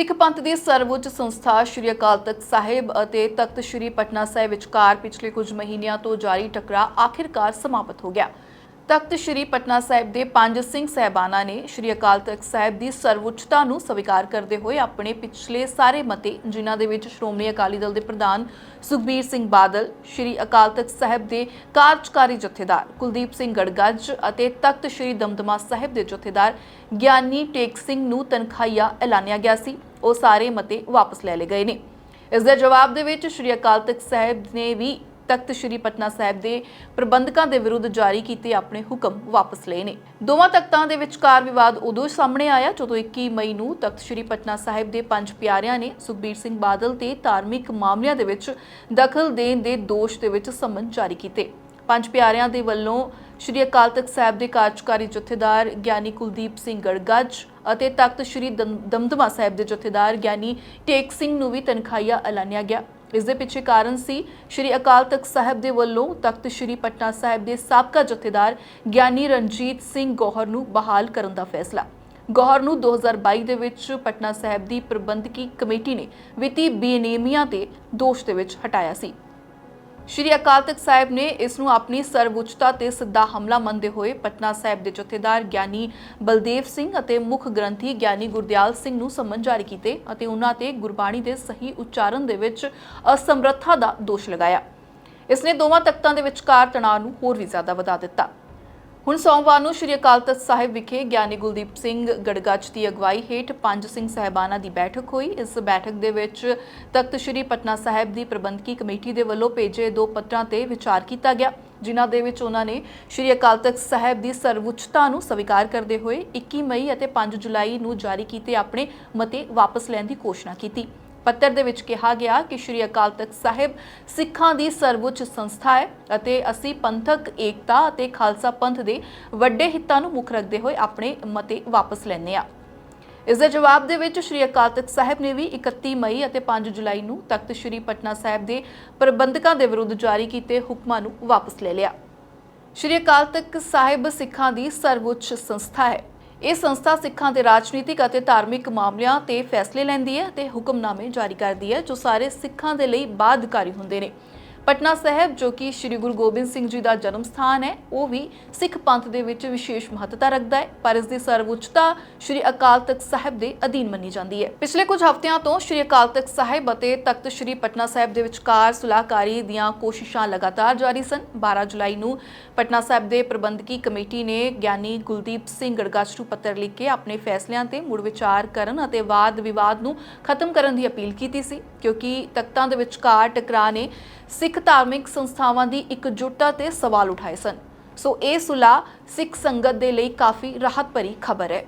ਸਿੱਖ ਪੰਥ ਦੀ ਸਰਵਉੱਚ ਸੰਸਥਾ ਸ਼੍ਰੀ ਅਕਾਲ ਤਖਤ ਸਾਹਿਬ ਅਤੇ ਤਖਤ ਸ਼੍ਰੀ ਪਟਨਾ ਸਾਹਿਬ ਵਿਚਕਾਰ ਪਿਛਲੇ ਕੁਝ ਮਹੀਨਿਆਂ ਤੋਂ ਜਾਰੀ ਟਕਰਾਅ ਆਖਿਰਕਾਰ ਸਮਾਪਤ ਹੋ ਗਿਆ। ਤਖਤ ਸ਼੍ਰੀ ਪਟਨਾ ਸਾਹਿਬ ਦੇ ਪੰਜ ਸਿੰਘ ਸਹਿਬਾਨਾਂ ਨੇ ਸ਼੍ਰੀ ਅਕਾਲ ਤਖਤ ਸਾਹਿਬ ਦੀ ਸਰਵਉੱਚਤਾ ਨੂੰ ਸਵੀਕਾਰ ਕਰਦੇ ਹੋਏ ਆਪਣੇ ਪਿਛਲੇ ਸਾਰੇ ਮਤੇ, ਜਿਨ੍ਹਾਂ ਦੇ ਵਿੱਚ ਸ਼੍ਰੋਮਣੀ ਅਕਾਲੀ ਦਲ ਦੇ ਪ੍ਰਧਾਨ ਸੁਖਬੀਰ ਸਿੰਘ ਬਾਦਲ, ਸ਼੍ਰੀ ਅਕਾਲ ਤਖਤ ਸਾਹਿਬ ਦੇ ਕਾਰਜਕਾਰੀ ਜਥੇਦਾਰ ਕੁਲਦੀਪ ਸਿੰਘ ਗੜਗੱਜ ਅਤੇ ਤਖਤ ਸ਼੍ਰੀ ਦਮਦਮਾ ਸਾਹਿਬ ਦੇ ਜਥੇਦਾਰ ਗਿਆਨੀ ਟੇਕ ਸਿੰਘ ਨੂੰ ਤਨਖਾਹੀਆ ਐਲਾਨਿਆ ਗਿਆ ਸੀ। ਉਹ ਸਾਰੇ ਮਤੇ ਵਾਪਸ ਲੈ ਲਏ ਗਏ ਨੇ। ਇਸ ਦੇ ਜਵਾਬ ਦੇ ਵਿੱਚ ਸ਼੍ਰੀ ਅਕਾਲ ਤਖਤ ਸਾਹਿਬ ਨੇ ਵੀ ਤਖਤ ਸ਼੍ਰੀ ਪਟਨਾ ਸਾਹਿਬ ਦੇ ਪ੍ਰਬੰਧਕਾਂ ਦੇ ਵਿਰੁੱਧ ਜਾਰੀ ਕੀਤੇ ਆਪਣੇ ਹੁਕਮ ਵਾਪਸ ਲਏ ਨੇ। ਦੋਵਾਂ ਤਖਤਾਂ ਦੇ ਵਿਚਕਾਰ ਵਿਵਾਦ ਉਦੋਂ ਸਾਹਮਣੇ ਆਇਆ ਜਦੋਂ 21 ਮਈ ਨੂੰ ਤਖਤ ਸ਼੍ਰੀ ਪਟਨਾ ਸਾਹਿਬ ਦੇ ਪੰਜ ਪਿਆਰਿਆਂ ਨੇ ਸੁਖਬੀਰ ਸਿੰਘ ਬਾਦਲ ਤੇ ਧਾਰਮਿਕ ਮਾਮਲਿਆਂ ਦੇ ਵਿੱਚ ਦਖਲ ਦੇਣ ਦੇ ਦੋਸ਼ ਦੇ ਵਿੱਚ ਸਮਨ ਜਾਰੀ ਕੀਤੇ। ਪੰਜ ਪਿਆਰਿਆਂ ਦੇ ਵੱਲੋਂ ਸ਼੍ਰੀ ਅਕਾਲ ਤਖਤ ਸਾਹਿਬ ਦੇ ਕਾਰਜਕਾਰੀ ਜਥੇਦਾਰ ਗਿਆਨੀ ਕੁਲਦੀਪ ਸਿੰਘ ਗੜਗੱਜ ਅਤੇ ਤਖਤ ਸ਼੍ਰੀ ਦਮ- ਦਮਦਮਾ ਸਾਹਿਬ ਦੇ ਜਥੇਦਾਰ ਗਿਆਨੀ ਟੇਕ ਸਿੰਘ ਨੂੰ ਵੀ ਤਨਖਾਹੀਆ ਐਲਾਨਿਆ ਗਿਆ। ਇਸ ਦੇ ਪਿੱਛੇ ਕਾਰਨ ਸੀ ਸ਼੍ਰੀ ਅਕਾਲ ਤਖਤ ਸਾਹਿਬ ਦੇ ਵੱਲੋਂ ਤਖਤ ਸ਼੍ਰੀ ਪਟਨਾ ਸਾਹਿਬ ਦੇ ਸਾਬਕਾ ਜਥੇਦਾਰ ਗਿਆਨੀ ਰਣਜੀਤ ਸਿੰਘ ਗੌਹਰ ਨੂੰ ਬਹਾਲ ਕਰਨ ਦਾ ਫੈਸਲਾ। ਗੌਹਰ ਨੂੰ 2022 ਦੇ ਵਿੱਚ ਪਟਨਾ ਸਾਹਿਬ ਦੀ ਪ੍ਰਬੰਧਕੀ ਕਮੇਟੀ ਨੇ ਵਿੱਤੀ ਬੇਨੇਮੀਆਂ ਤੇ ਦੋਸ਼ ਦੇ ਵਿੱਚ ਹਟਾਇਆ ਸੀ। ਸ਼੍ਰੀ ਅਕਾਲ ਤਖਤ ਸਾਹਿਬ ਨੇ ਇਸ ਨੂੰ ਆਪਣੀ ਸਰਵਉੱਚਤਾ ਤੇ ਸਿੱਧਾ ਹਮਲਾ ਮੰਨਦੇ ਹੋਏ ਪਟਨਾ ਸਾਹਿਬ ਦੇ ਜਥੇਦਾਰ ਗਿਆਨੀ ਬਲਦੇਵ ਸਿੰਘ ਅਤੇ ਮੁੱਖ ਗ੍ਰੰਥੀ ਗਿਆਨੀ ਗੁਰਦਿਆਲ ਸਿੰਘ ਨੂੰ ਸੰਮਨ ਜਾਰੀ ਕੀਤੇ ਅਤੇ ਉਹਨਾਂ ਤੇ ਗੁਰਬਾਣੀ ਦੇ ਸਹੀ ਉਚਾਰਨ ਦੇ ਵਿੱਚ ਅਸਮਰੱਥਾ ਦਾ ਦੋਸ਼ ਲਗਾਇਆ। ਇਸ ਨੇ ਦੋਵਾਂ ਤਖਤਾਂ ਦੇ ਵਿਚਕਾਰ ਤਣਾਅ ਨੂੰ ਹੋਰ ਵੀ ਜ਼ਿਆਦਾ ਵਧਾ ਦਿੱਤਾ। ਹੁਣ ਸੋਮਵਾਰ ਨੂੰ ਸ਼੍ਰੀ ਅਕਾਲ ਤਖਤ ਸਾਹਿਬ ਵਿਖੇ ਗਿਆਨੀ ਗੁਲਦੀਪ ਸਿੰਘ ਗੜਗੱਜ ਦੀ ਅਗਵਾਈ ਹੇਠ ਪੰਜ ਸਿੰਘ ਸਹਿਬਾਨਾਂ ਦੀ ਬੈਠਕ ਹੋਈ। ਇਸ ਬੈਠਕ ਦੇ ਵਿੱਚ ਤਖਤ ਸ਼੍ਰੀ ਪਟਨਾ ਸਾਹਿਬ ਦੀ ਪ੍ਰਬੰਧਕੀ ਕਮੇਟੀ ਦੇ ਵੱਲੋਂ ਭੇਜੇ ਦੋ ਪੱਤਰਾਂ ਤੇ ਵਿਚਾਰ ਕੀਤਾ ਗਿਆ, ਜਿਨ੍ਹਾਂ ਦੇ ਵਿੱਚ ਉਹਨਾਂ ਨੇ ਸ਼੍ਰੀ ਅਕਾਲ ਤਖਤ ਸਾਹਿਬ ਦੀ ਸਰਵਉੱਚਤਾ ਨੂੰ ਸਵੀਕਾਰ ਕਰਦੇ ਹੋਏ 21 ਮਈ ਅਤੇ 5 ਜੁਲਾਈ ਨੂੰ ਜਾਰੀ ਕੀਤੇ ਆਪਣੇ ਮਤੇ ਵਾਪਸ ਲੈਣ ਦੀ ਘੋਸ਼ਣਾ ਕੀਤੀ। ਪੱਤਰ ਦੇ ਵਿੱਚ ਕਿਹਾ ਗਿਆ ਕਿ ਸ਼੍ਰੀ ਅਕਾਲ ਤਖਤ ਸਾਹਿਬ ਸਿੱਖਾਂ ਦੀ ਸਰਵਉੱਚ ਸੰਸਥਾ ਹੈ ਅਤੇ ਅਸੀਂ ਪੰਥਕ ਏਕਤਾ ਅਤੇ ਖਾਲਸਾ ਪੰਥ ਦੇ ਵੱਡੇ ਹਿੱਤਾਂ ਨੂੰ ਮੁੱਖ ਰੱਖਦੇ ਹੋਏ ਆਪਣੇ ਮਤੇ ਵਾਪਸ ਲੈਂਦੇ ਆ ਇਸ ਦੇ ਜਵਾਬ ਦੇ ਵਿੱਚ ਸ਼੍ਰੀ ਅਕਾਲ ਤਖਤ ਸਾਹਿਬ ਨੇ ਵੀ 31 ਮਈ ਅਤੇ 5 ਜੁਲਾਈ ਨੂੰ ਤਖਤ ਸ਼੍ਰੀ ਪਟਨਾ ਸਾਹਿਬ ਦੇ ਪ੍ਰਬੰਧਕਾਂ ਦੇ ਵਿਰੁੱਧ ਜਾਰੀ ਕੀਤੇ ਹੁਕਮਾਂ ਨੂੰ ਵਾਪਸ ਲੈ ਲਿਆ। ਸ਼੍ਰੀ ਅਕਾਲ ਤਖਤ ਸਾਹਿਬ ਸਿੱਖਾਂ ਦੀ ਸਰਵਉੱਚ ਸੰਸਥਾ ਹੈ। ਇਹ ਸੰਸਥਾ ਸਿੱਖਾਂ ਦੇ ਰਾਜਨੀਤਿਕ ਅਤੇ ਧਾਰਮਿਕ ਮਾਮਲਿਆਂ ਤੇ ਫੈਸਲੇ ਲੈਂਦੀ ਹੈ ਤੇ ਹੁਕਮਨਾਮੇ ਜਾਰੀ ਕਰਦੀ ਹੈ, ਜੋ ਸਾਰੇ ਸਿੱਖਾਂ ਦੇ ਲਈ ਬਾਧਕਾਰੀ ਹੁੰਦੇ ਨੇ। ਪਟਨਾ ਸਾਹਿਬ, ਜੋ ਕਿ ਸ੍ਰੀ ਗੁਰੂ ਗੋਬਿੰਦ ਸਿੰਘ ਜੀ ਦਾ ਜਨਮ ਸਥਾਨ ਹੈ, ਉਹ ਵੀ ਸਿੱਖ ਪੰਥ ਦੇ ਵਿੱਚ ਵਿਸ਼ੇਸ਼ ਮਹੱਤਤਾ ਰੱਖਦਾ ਹੈ। ਪਰ ਇਸ ਦੀ ਸਰਵਉੱਚਤਾ ਸ੍ਰੀ ਅਕਾਲ ਤਖਤ ਸਾਹਿਬ ਦੇ ਅਧੀਨ ਮੰਨੀ ਜਾਂਦੀ ਹੈ। ਪਿਛਲੇ ਕੁਝ ਹਫ਼ਤਿਆਂ ਤੋਂ ਸ੍ਰੀ ਅਕਾਲ ਤਖਤ ਸਾਹਿਬ ਅਤੇ ਤਖਤ ਸ੍ਰੀ ਪਟਨਾ ਸਾਹਿਬ ਦੇ ਵਿਚਕਾਰ ਸੁਲਾਹਕਾਰੀ ਦੀਆਂ ਕੋਸ਼ਿਸ਼ਾਂ ਲਗਾਤਾਰ ਜਾਰੀ ਸਨ। 12 ਜੁਲਾਈ ਨੂੰ ਪਟਨਾ ਸਾਹਿਬ ਦੇ ਪ੍ਰਬੰਧਕੀ ਕਮੇਟੀ ਨੇ ਗਿਆਨੀ ਗੁਲਦੀਪ ਸਿੰਘ ਗੜਗਾਚ ਨੂੰ ਪੱਤਰ ਲਿਖ ਕੇ ਆਪਣੇ ਫੈਸਲਿਆਂ ਤੇ ਮੁੜ ਵਿਚਾਰ ਕਰਨ ਅਤੇ ਵਾਦ ਵਿਵਾਦ ਨੂੰ ਖਤਮ ਕਰਨ ਦੀ ਅਪੀਲ ਕੀਤੀ ਸੀ, ਕਿਉਂਕਿ ਤਖਤਾਂ ਦੇ ਵਿਚਕਾਰ ਟਕਰਾਅ ਨੇ ਸਿੱਖ ਧਾਰਮਿਕ ਸੰਸਥਾਵਾਂ ਦੀ ਇਕਜੁੱਟਤਾ ਤੇ ਸਵਾਲ ਉਠਾਏ ਸਨ। ਸੋ ਇਹ ਸੁਲਾਹ ਸਿੱਖ ਸੰਗਤ ਦੇ ਲਈ ਕਾਫੀ ਰਾਹਤ ਭਰੀ ਖਬਰ ਹੈ।